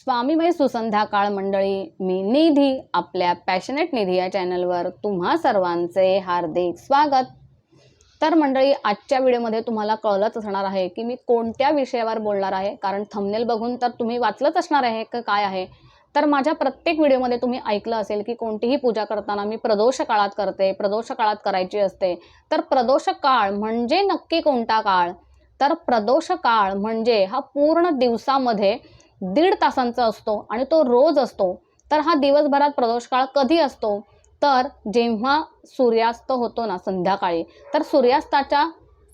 स्वामीमय सुसंध्याकाळ मंडळी मी निधी आपल्या पॅशनेट निधी या चॅनलवर तुम्हा सर्वांचे हार्दिक स्वागत. तर मंडळी आजच्या व्हिडिओमध्ये तुम्हाला कळलंच असणार आहे की मी कोणत्या विषयावर बोलणार आहे कारण थंबनेल बघून तर तुम्ही वाचलंच असणार आहे का काय आहे. तर माझ्या प्रत्येक व्हिडिओमध्ये तुम्ही ऐकलं असेल की कोणतीही पूजा करताना मी प्रदोष काळात करते प्रदोष काळात करायची असते. तर प्रदोष काळ म्हणजे नक्की कोणता काळ? तर प्रदोष काळ म्हणजे हा पूर्ण दिवसामध्ये दीड तासांचा असतो आणि तो रोज असतो. तर हा दिवसभरात प्रदोष काळ कधी असतो? तर जेव्हा सूर्यास्त होतो ना संध्याकाळी तर सूर्यास्ताच्या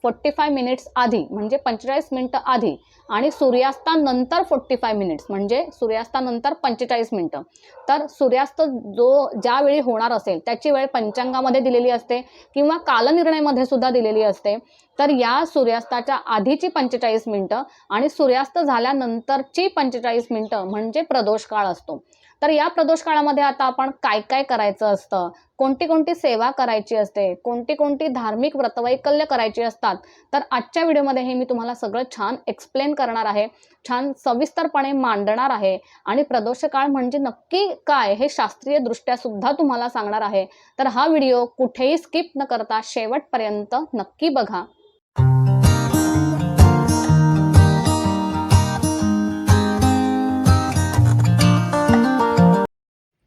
फोर्टी फाय मिनिट्स आधी म्हणजे पंचेचाळीस मिनटं आधी आणि सूर्यास्तानंतर फोर्टी फाय मिनिट्स म्हणजे सूर्यास्तानंतर पंचेचाळीस मिनटं. तर सूर्यास्त जो ज्यावेळी होणार असेल त्याची वेळ पंचांगामध्ये दिलेली असते किंवा कालनिर्णयमध्ये सुद्धा दिलेली असते. तर या सूर्यास्ताच्या आधीची पंचेचाळीस मिनटं आणि सूर्यास्त झाल्यानंतरची पंचेचाळीस मिनटं म्हणजे प्रदोष काळ असतो. तर या प्रदोष काळामध्ये आता आपण काय काय करायचं असतं? कोणती कोणती सेवा करायची असते? कोणती कोणती धार्मिक व्रतवैकल्य करायची असतात? तर आजच्या व्हिडिओमध्ये हे मी तुम्हाला सगळं छान एक्सप्लेन करणार आहे. छान सविस्तरपणे मांडणार आहे. आणि प्रदोष काळ म्हणजे नक्की काय हे शास्त्रीय दृष्ट्या सुद्धा तुम्हाला सांगणार आहे. तर हा व्हिडिओ कुठेही स्किप न करता शेवटपर्यंत नक्की बघा.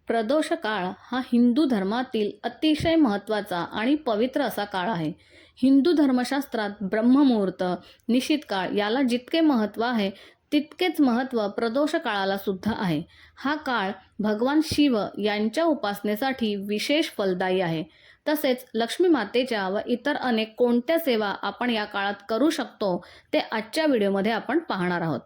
प्रदोष काळ हा हिंदू धर्मातील अतिशय महत्त्वाचा आणि पवित्र असा काळ आहे. हिंदू धर्मशास्त्रात ब्रह्ममुहूर्त निशित काळ याला जितके महत्त्व आहे तितकेच महत्त्व प्रदोष काळाला सुद्धा आहे. हा काळ भगवान शिव यांच्या उपासनेसाठी विशेष फलदायी आहे. तसेच लक्ष्मी मातेच्या व इतर अनेक कोणत्या सेवा आपण या काळात करू शकतो ते आजच्या व्हिडिओमध्ये आपण पाहणार आहोत.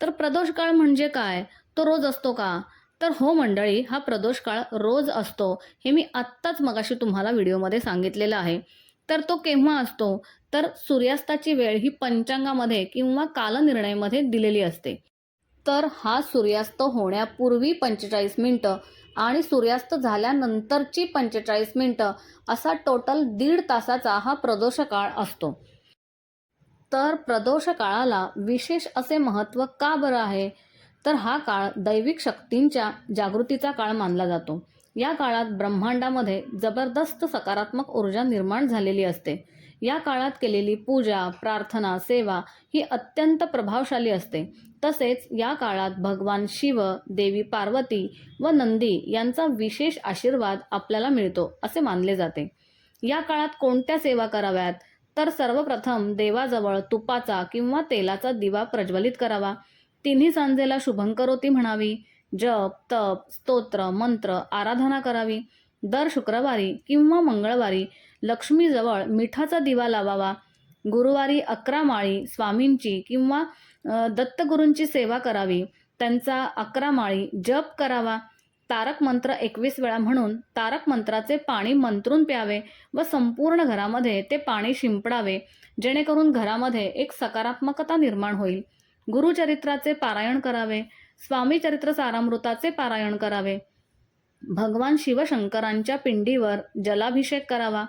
तर प्रदोष काळ म्हणजे काय? तो रोज असतो का? तर हो मंडळी हा प्रदोष काळ रोज असतो हे मी आत्ताच मगाशी तुम्हाला व्हिडिओमध्ये सांगितलेलं आहे. तर तो केव्हा असतो? तर सूर्यास्ताची वेळ ही पंचांगामध्ये किंवा कालनिर्णयमध्ये दिलेली असते. तर हा सूर्यास्त होण्यापूर्वी पंचेचाळीस मिनटं आणि सूर्यास्त झाल्यानंतरची पंचेचाळीस मिनटं असा टोटल दीड तासाचा हा प्रदोष काळ असतो. तर प्रदोष काळाला विशेष असे महत्त्व का बरं आहे? तर हा काळ दैविक शक्तींच्या जागृतीचा काळ मानला जातो. या काळात ब्रह्मांडामध्ये जबरदस्त सकारात्मक ऊर्जा निर्माण झालेली असते. या काळात केलेली पूजा प्रार्थना सेवा ही अत्यंत प्रभावशाली असते. तसेच या काळात भगवान शिव देवी पार्वती व नंदी यांचा विशेष आशीर्वाद आपल्याला मिळतो असे मानले जाते. या काळात कोणत्या सेवा कराव्यात? तर सर्वप्रथम देवाजवळ तुपाचा किंवा तेलाचा दिवा प्रज्वलित करावा. तिन्ही सांजेला शुभंकरोती म्हणावी. जप तप स्तोत्र मंत्र आराधना करावी. दर शुक्रवारी किंवा मंगळवारी लक्ष्मीजवळ मिठाचा दिवा लावावा. गुरुवारी अकरा माळी स्वामींची किंवा दत्तगुरूंची सेवा करावी. त्यांचा अकरा माळी जप करावा. तारक मंत्र एकवीस वेळा म्हणून तारक मंत्राचे पाणी मंत्रून प्यावे व संपूर्ण घरामध्ये ते पाणी शिंपडावे. जेणेकरून घरामध्ये एक सकारात्मकता निर्माण होईल. गुरुचरित्राचे पारायण करावे स्वामी चरित्र सारामृताचे पारायण करावे. भगवान शिवशंकरांच्या पिंडीवर जलाभिषेक करावा.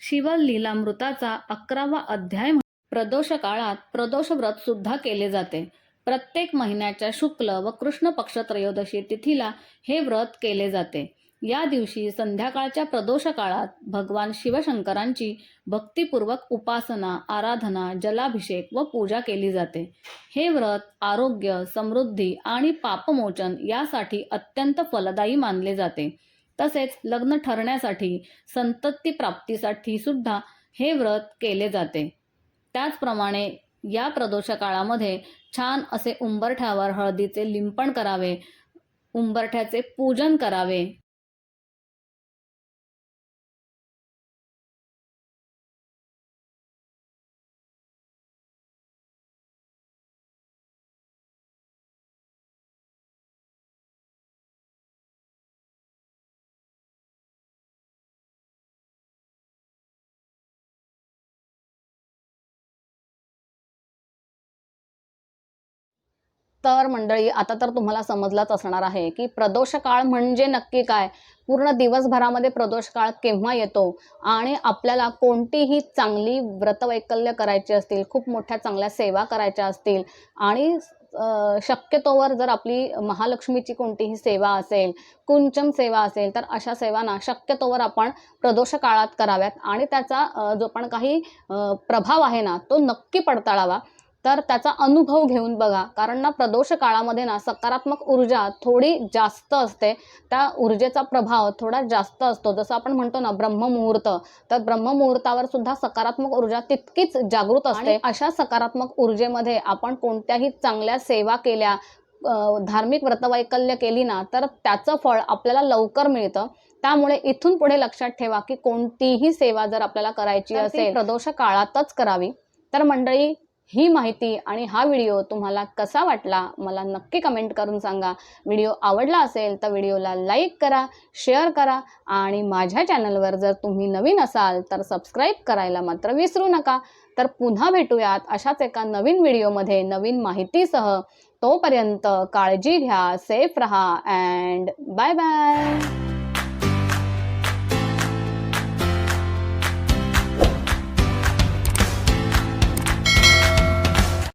शिवलीलामृताचा अकरावा अध्याय प्रदोष काळात प्रदोष व्रत सुद्धा केले जाते. प्रत्येक महिन्याच्या शुक्ल व कृष्ण पक्ष त्रयोदशी तिथीला हे व्रत केले जाते. या दिवशी संध्याकाळच्या प्रदोष काळात भगवान शिवशंकरांची भक्तिपूर्वक उपासना आराधना जलाभिषेक व पूजा केली जाते. हे व्रत आरोग्य समृद्धी आणि पापमोचन यासाठी अत्यंत फलदायी मानले जाते. तसेच लग्न ठरण्यासाठी संतती प्राप्तीसाठी सुद्धा हे व्रत केले जाते. त्याचप्रमाणे या प्रदोष काळामध्ये छान असे उंबरठ्यावर हळदीचे लिंपण करावे उंबरठ्याचे पूजन करावे. तर मंडळी आता तर तुम्हाला समजलाच असणार आहे की प्रदोष काळ म्हणजे नक्की काय? पूर्ण दिवसभरामध्ये प्रदोष काळ केव्हा येतो? आणि आपल्याला कोणतीही चांगली व्रतवैकल्य करायची असतील खूप मोठ्या चांगल्या सेवा करायच्या असतील आणि शक्यतोवर जर आपली महालक्ष्मीची कोणतीही सेवा असेल कुंचम सेवा असेल तर अशा सेवा ना शक्यतोवर आपण प्रदोष काळात कराव्यात आणि त्याचा जो पण काही प्रभाव आहे ना तो नक्की पडताळावा. तर त्याचा अनुभव घेऊन बघा. कारण ना प्रदोष काळामध्ये ना सकारात्मक ऊर्जा थोडी जास्त असते. त्या ऊर्जेचा प्रभाव थोडा जास्त असतो. जसं आपण म्हणतो ना ब्रह्ममुहूर्त तर ब्रह्ममुहूर्तावर सुद्धा सकारात्मक ऊर्जा तितकीच जागृत असते. अशा सकारात्मक ऊर्जेमध्ये आपण कोणत्याही चांगल्या सेवा केल्या धार्मिक व्रतवैकल्य केली ना तर त्याचं फळ आपल्याला लवकर मिळतं. त्यामुळे इथून पुढे लक्षात ठेवा की कोणतीही सेवा जर आपल्याला करायची असेल प्रदोष काळातच करावी. तर मंडळी ही माहिती आणि हा व्हिडिओ तुम्हाला कसा वाटला मला नक्की कमेंट करून सांगा. व्हिडिओ आवडला असेल तर व्हिडिओला लाईक करा शेअर करा आणि माझ्या चॅनलवर जर तुम्ही नवीन असाल तर सबस्क्राईब करायला मात्र विसरू नका. तर पुन्हा भेटूयात अशाच एका नवीन व्हिडिओमध्ये नवीन माहितीसह. तोपर्यंत काळजी घ्या सेफ रहा अँड बाय बाय